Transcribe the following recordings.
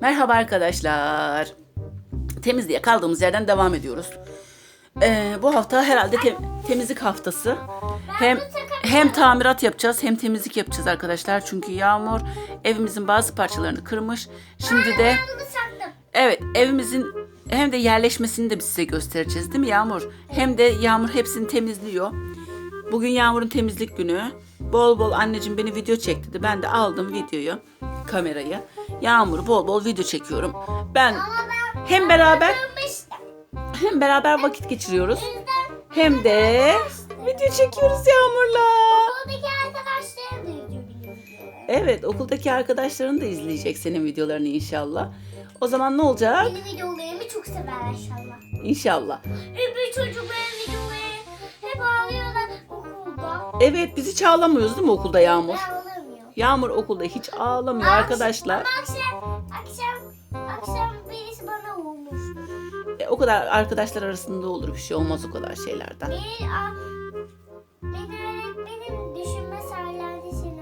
Merhaba arkadaşlar. Temizliğe kaldığımız yerden devam ediyoruz. Ee, bu hafta herhalde te- temizlik haftası. Hem hem tamirat yapacağız hem temizlik yapacağız arkadaşlar. Çünkü yağmur evimizin bazı parçalarını kırmış. Şimdi de evet evimizin hem de yerleşmesini de biz size göstereceğiz değil mi Yağmur? Hem de Yağmur hepsini temizliyor. Bugün Yağmur'un temizlik günü. Bol bol anneciğim beni video çek dedi. Ben de aldım videoyu, kamerayı. Yağmur bol bol video çekiyorum. Ben hem beraber hem beraber vakit geçiriyoruz. Hem de video çekiyoruz Yağmur'la. Evet okuldaki arkadaşların da izleyecek senin videolarını inşallah. O zaman ne olacak? Benim videolarımı çok sever inşallah. İnşallah. Öbür çocukların videoları hep ağlıyorlar okulda. Evet biz hiç ağlamıyoruz değil mi okulda Yağmur? Yağmur okulda hiç ağlamıyor Akş- arkadaşlar. Ama akşam, akşam, akşam birisi bana vurmuş. E, o kadar arkadaşlar arasında olur bir şey olmaz o kadar şeylerden. Bir, a, benim öğretmenim düşünme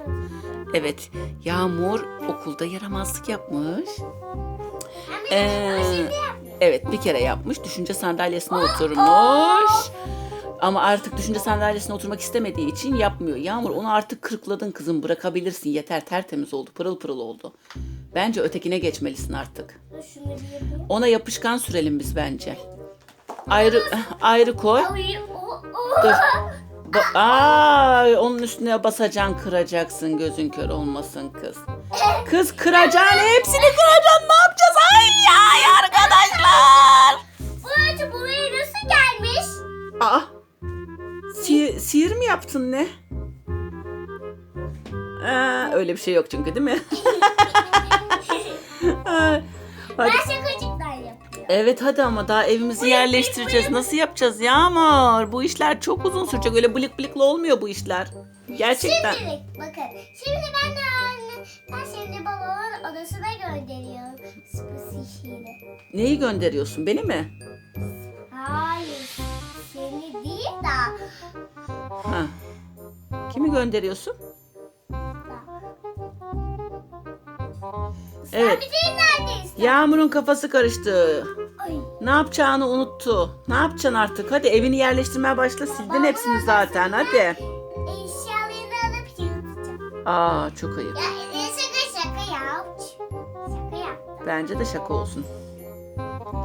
öldürdü. Evet Yağmur okulda yaramazlık yapmış. Ama Ee, o şimdi yapmıyor. Evet bir kere yapmış. Düşünce sandalyesine oturmuş. Ama artık düşünce sandalyesine oturmak istemediği için yapmıyor. Yağmur onu artık kırkladın kızım bırakabilirsin. Yeter tertemiz oldu pırıl pırıl oldu. Bence ötekine geçmelisin artık. Ona yapışkan sürelim biz bence. Ayrı ayrı koy. Ay, o, o. Dur. Ba- Aa, onun üstüne basacaksın kıracaksın gözün kör olmasın kız. Kız kıracaksın hepsini kıracaksın ne yapacağız? Ay ay arkadaşlar. Bu acı buraya nasıl gelmiş? Aa, si- sihir mi yaptın ne? Aa, öyle bir şey yok çünkü değil mi? Aa, ben hadi. şakacıklar yapıyorum. Evet hadi ama daha evimizi yerleştireceğiz. Nasıl yapacağız Yağmur? Bu işler çok uzun sürecek. Öyle blık blıklı olmuyor bu işler. Gerçekten. Şimdilik bakın. Şimdi ben de anne, ben şimdi babamın odasına gönderiyorum. Spesifini. Neyi gönderiyorsun? Beni mi? Hayır. Ha. Kimi gönderiyorsun? Evet. Sen neredeyiz? Yağmur'un kafası karıştı. Ay. Ne yapacağını unuttu. Ne yapacaksın artık? Hadi evini yerleştirmeye başla. Sildin hepsini zaten. Hadi. Eşyalarını alıp yırtacağım. Aa çok ayıp. Ya e, şaka şaka yap. Şaka yaptım. Bence de şaka olsun.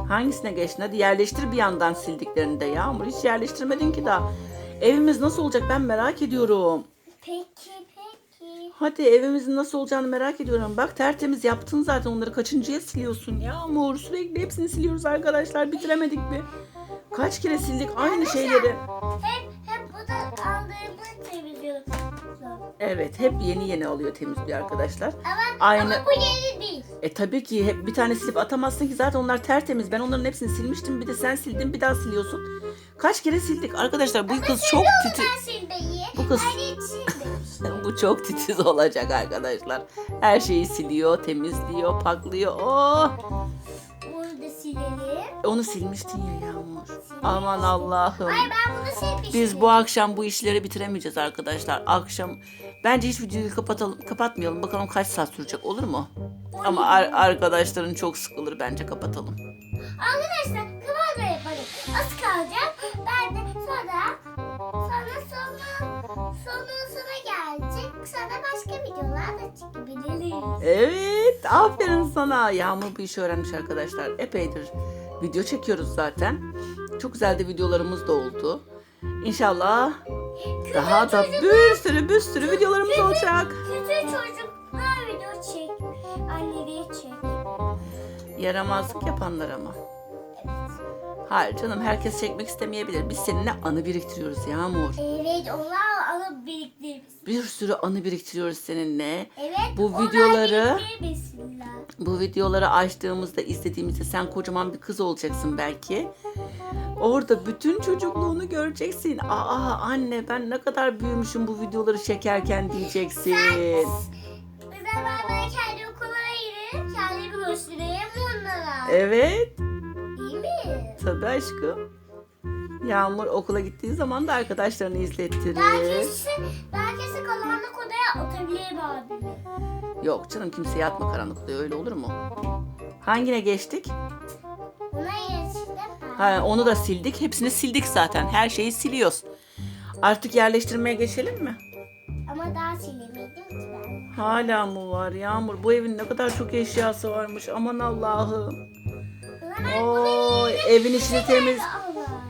Hangisine geçtin? Hadi yerleştir bir yandan sildiklerini de Yağmur. Hiç yerleştirmedin ki daha. Evimiz nasıl olacak ben merak ediyorum. Peki peki. Hadi evimizin nasıl olacağını merak ediyorum. Bak tertemiz yaptın zaten onları kaçıncıya siliyorsun? Yağmur sürekli hepsini siliyoruz arkadaşlar. Bitiremedik mi? Kaç kere sildik aynı şeyleri. Hep hep bu da aldığımı temizliyorum. Evet hep yeni yeni alıyor temizliyor arkadaşlar. Ama, Aynı- ama bu yeni değil. E tabii ki hep bir tane silip atamazsın ki zaten onlar tertemiz. Ben onların hepsini silmiştim. Bir de sen sildin bir daha siliyorsun. Kaç kere sildik arkadaşlar bu kız çok titiz. Bu kız-. Bu çok titiz olacak arkadaşlar. Her şeyi siliyor, temizliyor, paklıyor. Oh! Bunu da silelim. Onu silmiştin ya Yağmur. Aman Allah'ım. Ay ben bunu silmiştim. Biz bu akşam bu işleri bitiremeyeceğiz arkadaşlar. Akşam bence hiç videoyu kapatalım, kapatmayalım. Bakalım kaç saat sürecek olur mu? Ama ar- arkadaşların çok sıkılır bence kapatalım. Arkadaşlar kıvamda yapalım. Az kalacak. Ben de sonra sonra sonra sonra sonra gelecek. Sonra başka videolar da çekebiliriz. Evet, aferin sana. Yağmur bu işi öğrenmiş arkadaşlar. Epeydir video çekiyoruz zaten. Çok güzel de videolarımız da oldu. İnşallah daha da bir sürü bir sürü videolarımız olacak. Kötü çocuklar video çek. Anneleri çek. Yaramazlık yapanlar ama. Hayır canım herkes çekmek istemeyebilir. Biz seninle anı biriktiriyoruz Yağmur. Evet onlar alıp biriktiririz. Bir sürü anı biriktiriyoruz seninle. Evet. Bu videoları-. Bu videoları açtığımızda, izlediğimizde sen kocaman bir kız olacaksın belki. Orada bütün çocukluğunu göreceksin. Aa anne ben ne kadar büyümüşüm bu videoları çekerken diyeceksin. Mesela ben böyle kendi okullara giderim. Kendimi göstereyim onlara. Evet? Tabii aşkım. Yağmur okula gittiği zaman da arkadaşlarını izlettirir. Belki, belki karanlık odaya atabilirim abimi. Yok canım kimse yatma karanlıkta öyle olur mu? Hangine geçtik? Buna geçtim. Ha, onu da sildik. Hepsini sildik zaten. Her şeyi siliyoruz. Artık yerleştirmeye geçelim mi? Ama daha silemedim ki ben. Hala mı var Yağmur? Bu evin ne kadar çok eşyası varmış. Aman Allah'ım. Evin içini temiz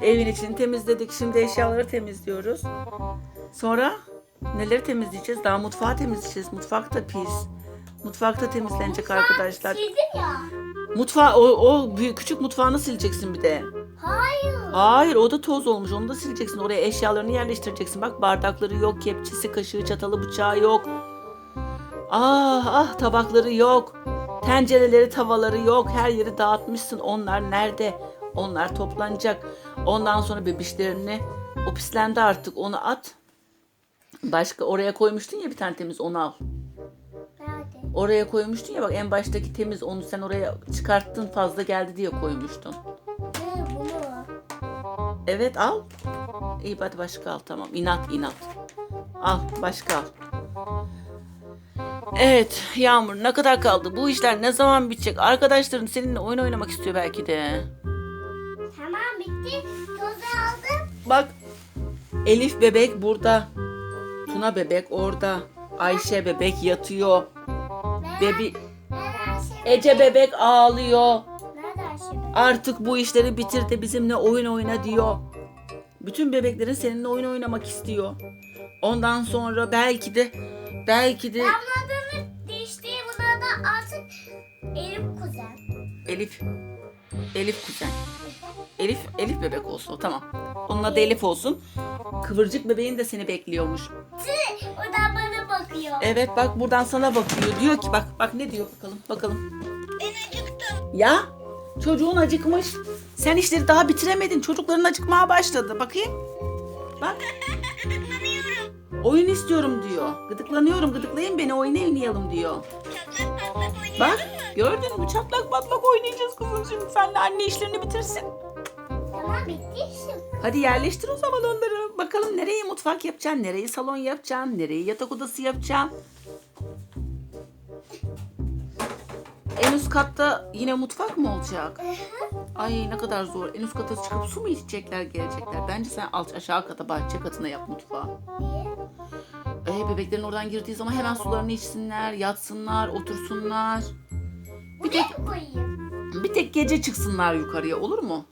evin içini temizledik. Şimdi eşyaları temizliyoruz. Sonra neleri temizleyeceğiz? Daha mutfağı temizleyeceğiz. Mutfak da pis. Mutfakta temizlenecek arkadaşlar. Sildim ya. Mutfağı o, o büyük küçük mutfağını sileceksin bir de. Hayır. Hayır o da toz olmuş. Onu da sileceksin. Oraya eşyalarını yerleştireceksin. Bak bardakları yok, kepçesi, kaşığı, çatalı, bıçağı yok. Ah ah tabakları yok. Tencereleri, tavaları yok. Her yeri dağıtmışsın. Onlar nerede? Onlar toplanacak. Ondan sonra bebişlerini o pislendi artık. Onu at. Başka oraya koymuştun ya bir tane temiz onu al. Nerede? Oraya koymuştun ya bak en baştaki temiz onu sen oraya çıkarttın fazla geldi diye koymuştun. Ne bunu? Evet al. İyi hadi başka al tamam. İnat inat. Al başka al. Evet Yağmur ne kadar kaldı? Bu işler ne zaman bitecek? Arkadaşların seninle oyun oynamak istiyor belki de. Bitti. Tozu aldım. Bak Elif bebek burada. Tuna bebek orada. Ayşe bebek yatıyor. Bebi? Ece bebek ağlıyor. Nerede Ayşe? Artık bu işleri bitir de bizimle oyun oyna diyor. Bütün bebeklerin seninle oyun oynamak istiyor. Ondan sonra belki de belki de Ben bunun adını değiştireyim. Bunun adı artık Elif Kuzen. Elif Elif kuzen. Elif Elif bebek olsun o tamam. Onun adı Elif olsun. Kıvırcık bebeğin de seni bekliyormuş. O da bana bakıyor. Evet bak buradan sana bakıyor. Diyor ki bak bak ne diyor bakalım bakalım. Ben acıktım. Ya çocuğun acıkmış. Sen işleri daha bitiremedin. Çocukların acıkmaya başladı. Bakayım. Bak. Oyun istiyorum diyor. Gıdıklanıyorum. Gıdıklayın beni oyun oynayalım diyor. Bak gördün mü çatlak patlak oynayacağız kızım şimdi. Senle anne işlerini bitirsin. Tamam bitti işim. Hadi yerleştir o zaman onları. Bakalım nereye mutfak yapacaksın, nereyi salon yapacaksın, nereyi yatak odası yapacaksın. En üst katta yine mutfak mı olacak? Ay ne kadar zor. En üst kata çıkıp su mu içecekler gelecekler? Bence sen alt aşağı kata bahçe katına yap mutfağı. Niye? Ee, bebeklerin oradan girdiği zaman hemen sularını içsinler, yatsınlar, otursunlar. Bir tek, Buraya mı koyayım? bir tek gece çıksınlar yukarıya olur mu?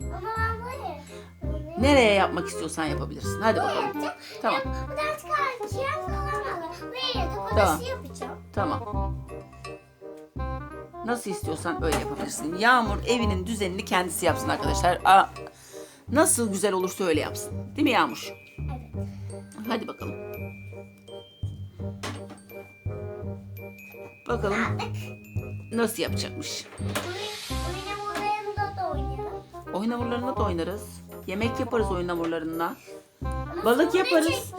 Ama ben buraya. Nereye yapmak istiyorsan yapabilirsin. Hadi Buraya bakalım. yapacağım. Tamam. Ya, alır. Buraya yatak odası Tamam. yapacağım. Tamam. Nasıl istiyorsan öyle yapabilirsin. Yağmur evinin düzenini kendisi yapsın arkadaşlar. Aa, nasıl güzel olursa öyle yapsın. Değil mi Yağmur? Evet. Hadi bakalım. Bakalım nasıl yapacakmış. Oyun, odasında da oynayalım. Oyun hamurlarına da oynarız. Yemek yaparız oyun hamurlarına. Ama Balık sonra yaparız.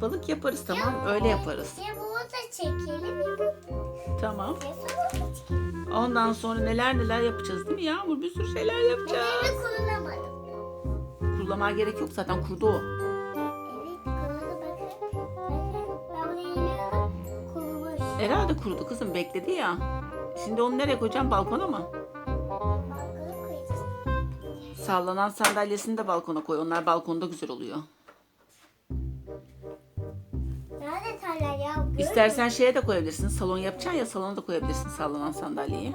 Balık yaparız tamam öyle yaparız. Ya burada çekelim ya bu- Tamam. ya sonra da çekelim. Ondan sonra neler neler yapacağız değil mi Yağmur? Bir sürü şeyler yapacağız. Elimi kullanamadım. Kurulamaya gerek yok zaten kurudu o. Herhalde kurudu kızım bekledi ya. Şimdi onu nereye koyacağım balkona mı? Balkona koyacağız. Sallanan sandalyesini de balkona koy. Onlar balkonda güzel oluyor. Nerede? Görmüyor İstersen şeye de koyabilirsin. Salon yapacaksın ya salona da koyabilirsin sallanan sandalyeyi.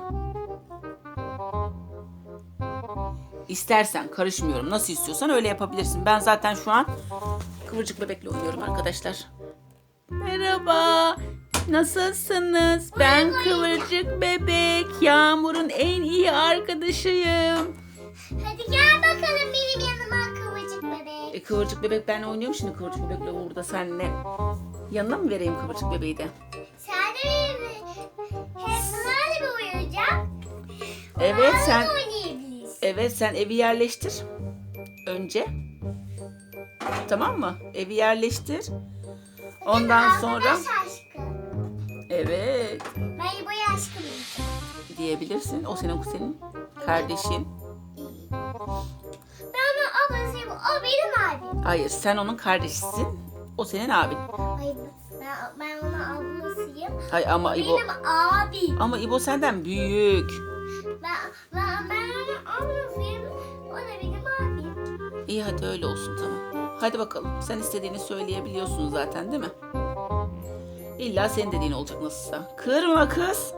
İstersen karışmıyorum. Nasıl istiyorsan öyle yapabilirsin. Ben zaten şu an kıvırcık bebekle oynuyorum arkadaşlar. Merhaba. Nasılsınız? Ben kıvırcık bebek. Yağmur'un en iyi arkadaşıyım. Hadi gel bakalım benim yanıma kıvırcık bebek. E, kıvırcık bebek ben oynuyorum şimdi kıvırcık bebekle burada seninle. Yanına mı vereyim kıvırcık bebeği de? Sen de benim. Bunlarla bir oynayacağım. Evet sen oynayabiliriz. Evet sen evi yerleştir. Önce. Tamam mı? Evi yerleştir. Ondan sonra aşkı. Evet Ben bu aşkı diyeceğim. diyebilirsin. O senin senin kardeşin. Ben onun ablasıyım. O benim abim. Hayır sen onun kardeşisin. O senin abin. Hayır ben, ben ona ablasıyım. Hay ama O İbo benim abim. ama İbo senden büyük. Ben, ben, ben onun ablasıyım. O da benim abim. İyi hadi öyle olsun tamam. Hadi bakalım. Sen istediğini söyleyebiliyorsun zaten değil mi? İlla senin dediğin olacak nasılsa. Kırma kız.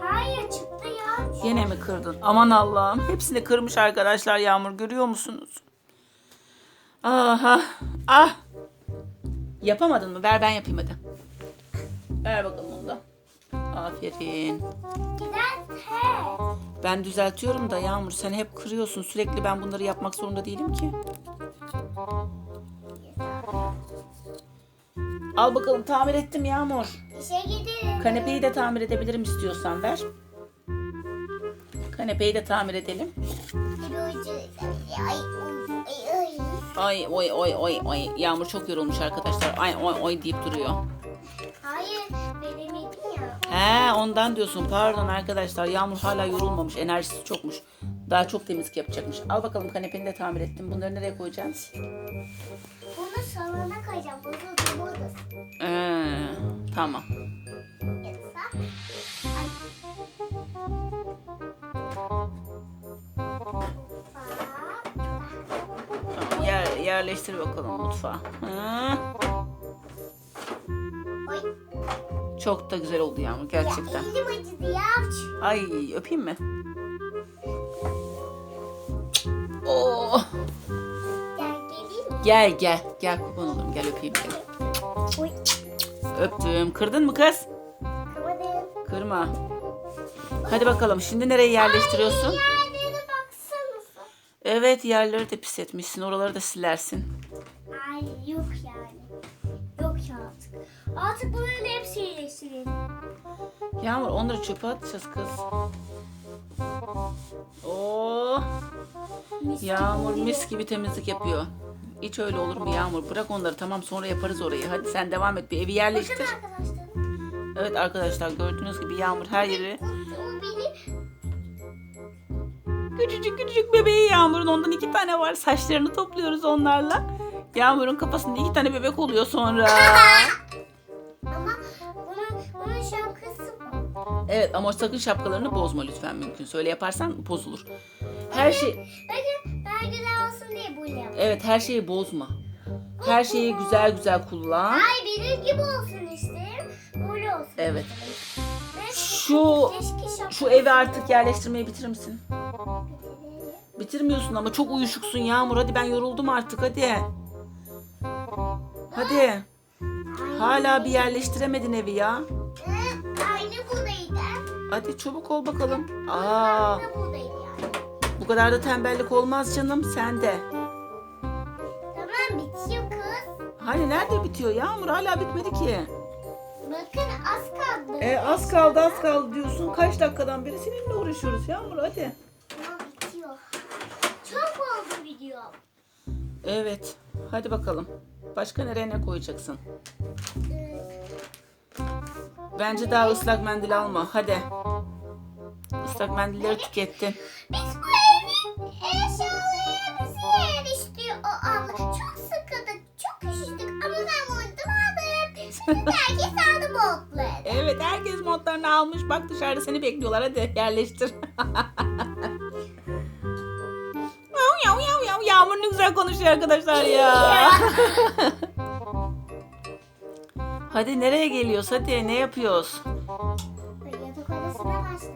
Hayır çıktı ya. Yine mi kırdın? Aman Allah'ım. Hepsini kırmış arkadaşlar Yağmur. Görüyor musunuz? Aha. Ah. Yapamadın mı? Ver ben yapayım hadi. Ver bakalım onu da. Aferin. Ben düzeltiyorum da Yağmur sen hep kırıyorsun. Sürekli ben bunları yapmak zorunda değilim ki. Al bakalım tamir ettim Yağmur. İşe gidelim. Kanepeyi de tamir edebilirim istiyorsan ver. Kanepeyi de tamir edelim. Ay, oy oy oy oy. Yağmur çok yorulmuş arkadaşlar. Ay oy oy deyip duruyor. Hayır benim ya. He ondan diyorsun. Pardon arkadaşlar. Yağmur hala yorulmamış. Enerjisi çokmuş. Daha çok temizlik yapacakmış. Al bakalım kanepeni de tamir ettim. Bunları nereye koyacağız? Bunu salona koyacağım. Bunu durmaz. Ee, tamam. Yoksa. Ay. tamam. Yer, yerleştir bakalım mutfağa. Hı. Oy. Çok da güzel oldu Yağmur gerçekten. Ya elim acıdı ya. Ay öpeyim mi? Oh. Gel? Gel gel. Kurban olurum. Gel öpeyim gel. Oy. Öptüm. Kırdın mı kız? Kırmadım. Kırma. Hadi bakalım. Şimdi nereye yerleştiriyorsun? Yerlere baksanıza. Evet yerleri de pis etmişsin. Oraları da silersin. Ay yok yani. Yok ya artık. Artık bunların hepsi iyileştirelim. Yağmur onları çöpe atacağız kız. Oo, Mis gibi Yağmur oluyor. mis gibi temizlik yapıyor. Hiç öyle olur mu Yağmur? Bırak onları tamam sonra yaparız orayı. Hadi sen devam et bir evi yerleştir. Bakın arkadaşlar. Evet arkadaşlar gördüğünüz gibi Yağmur her yeri O benim. Küçücük küçücük bebeği Yağmur'un ondan iki tane var. Saçlarını topluyoruz onlarla. Yağmur'un kafasında iki tane bebek oluyor sonra. Ama bunun, bunun şapkası. Evet ama sakın şapkalarını bozma lütfen mümkün. Öyle yaparsan bozulur. Her şey Bakın daha güzel yaptım. evet her şeyi bozma. Her şeyi güzel güzel kullan. Ay benim gibi olsun işte. Böyle olsun. Evet. Ve Şu şu evi artık yerleştirmeyi bitirir misin? Bitirmiyorsun ama çok uyuşuksun Yağmur. Hadi ben yoruldum artık hadi. Hadi. Hala bir yerleştiremedin evi ya. Aynı buradaydı. Hadi çabuk ol bakalım. Aa. Bu kadar da tembellik olmaz canım sen de. Tamam bitiyor kız. Hani nerede bitiyor Yağmur hala bitmedi ki. Bakın az kaldı. E az kaldı az kaldı diyorsun. Kaç dakikadan beri seninle uğraşıyoruz Yağmur hadi. Tamam bitiyor. Çok oldu video. Evet hadi bakalım. Başka nereye ne koyacaksın? Bence daha ıslak mendil alma hadi. Islak mendilleri tükettin. Biz bu evin eşyalarımızı herkes aldı montları. Evet herkes montlarını almış. Bak dışarıda seni bekliyorlar hadi yerleştir. Yav yav yav. Yağmur ne güzel konuşuyor arkadaşlar ya. hadi nereye geliyoruz hadi ne yapıyoruz? Yatak odasına başladı.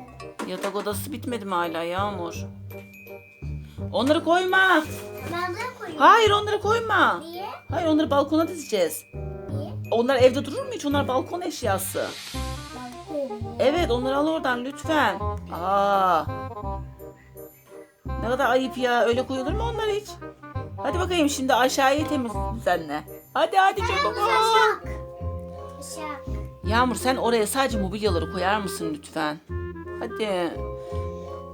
Yatak odası bitmedi mi hala Yağmur? Onları koyma. Ben buraya koyuyorum. Hayır onları koyma. Niye? Hayır onları balkona dizeceğiz. Onlar evde durur mu hiç? Onlar balkon eşyası. Evet onları al oradan lütfen. Aa. Ne kadar ayıp ya. Öyle koyulur mu onlar hiç? Hadi bakayım şimdi aşağıyı temiz düzenle. Hadi hadi çabuk. Yağmur sen oraya sadece mobilyaları koyar mısın lütfen? Hadi.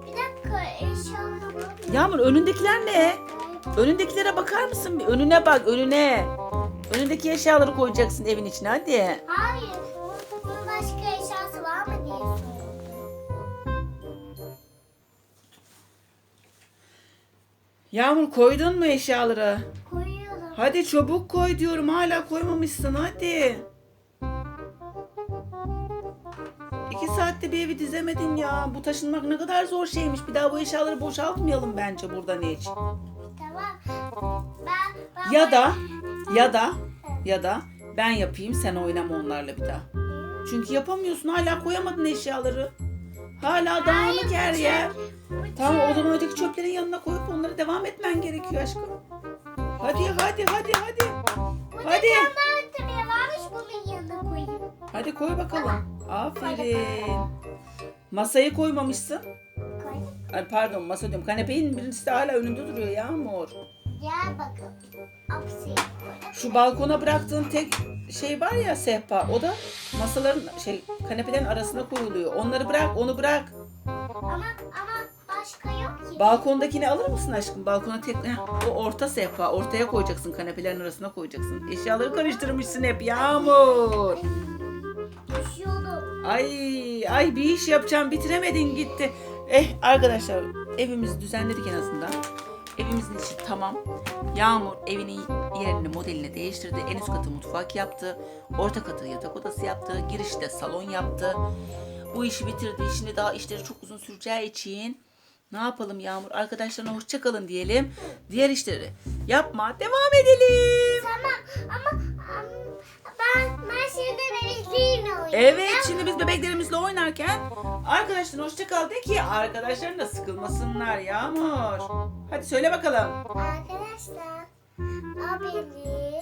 Bir dakika eşyalarına bakayım. Yağmur önündekiler ne? Önündekilere bakar mısın? Bir önüne bak önüne. Önündeki eşyaları koyacaksın evin içine hadi. Hayır. Bunun başka eşyası var mı diye sordum. Yağmur koydun mu eşyaları? Koyuyorum. Hadi çabuk koy diyorum hala koymamışsın hadi. İki saatte bir evi dizemedin ya. Bu taşınmak ne kadar zor şeymiş. Bir daha bu eşyaları boşaltmayalım bence buradan hiç. Tamam. Ben, ben Ya da ya da ya da ben yapayım sen oynama onlarla bir daha. Çünkü yapamıyorsun hala koyamadın eşyaları. Hala dağınık her yer. Tamam o zaman öteki çöplerin yanına koyup onlara devam etmen gerekiyor aşkım. Hadi hadi hadi hadi. Hadi. Hadi koy bakalım. Aferin. Masayı koymamışsın. Ay pardon masa diyorum. Kanepenin birincisi de hala önünde duruyor Yağmur. Gel bakalım. Apsi. Şu balkona bıraktığın tek şey var ya sehpa. O da masaların şey kanepelerin arasına koyuluyor. Onları bırak, onu bırak. Ama ama başka yok ki. Balkondakini alır mısın aşkım? Balkona tek Heh, o orta sehpa. Ortaya koyacaksın. Kanepelerin arasına koyacaksın. Eşyaları karıştırmışsın hep Yağmur. Düşüyordum. Ay ay bir iş yapacağım bitiremedin gitti. Eh arkadaşlar evimizi düzenledik en azından. Evimizin içi tamam. Yağmur evinin yerini modelini değiştirdi. En üst katı mutfak yaptı. Orta katı yatak odası yaptı. Girişte salon yaptı. Bu işi bitirdi. Şimdi daha işleri çok uzun süreceği için ne yapalım Yağmur? Arkadaşlarına hoşça kalın diyelim. Diğer işleri yapma. Devam edelim. Tamam ama am, ben ben şimdi oynayacağım. Evet şimdi biz bebeklerimizle oynarken arkadaşlar hoşça kal de ki arkadaşların da sıkılmasınlar Yağmur. Hadi söyle bakalım. Arkadaşlar abone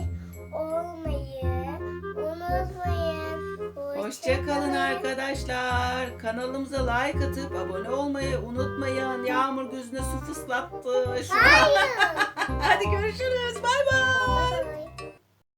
olmayı unutmayın. Hoşça kalın arkadaşlar. Kanalımıza like atıp abone olmayı unutmayın. Yağmur gözüne su fıslattı. Şu an. Hayır. Hadi görüşürüz. Bay bay.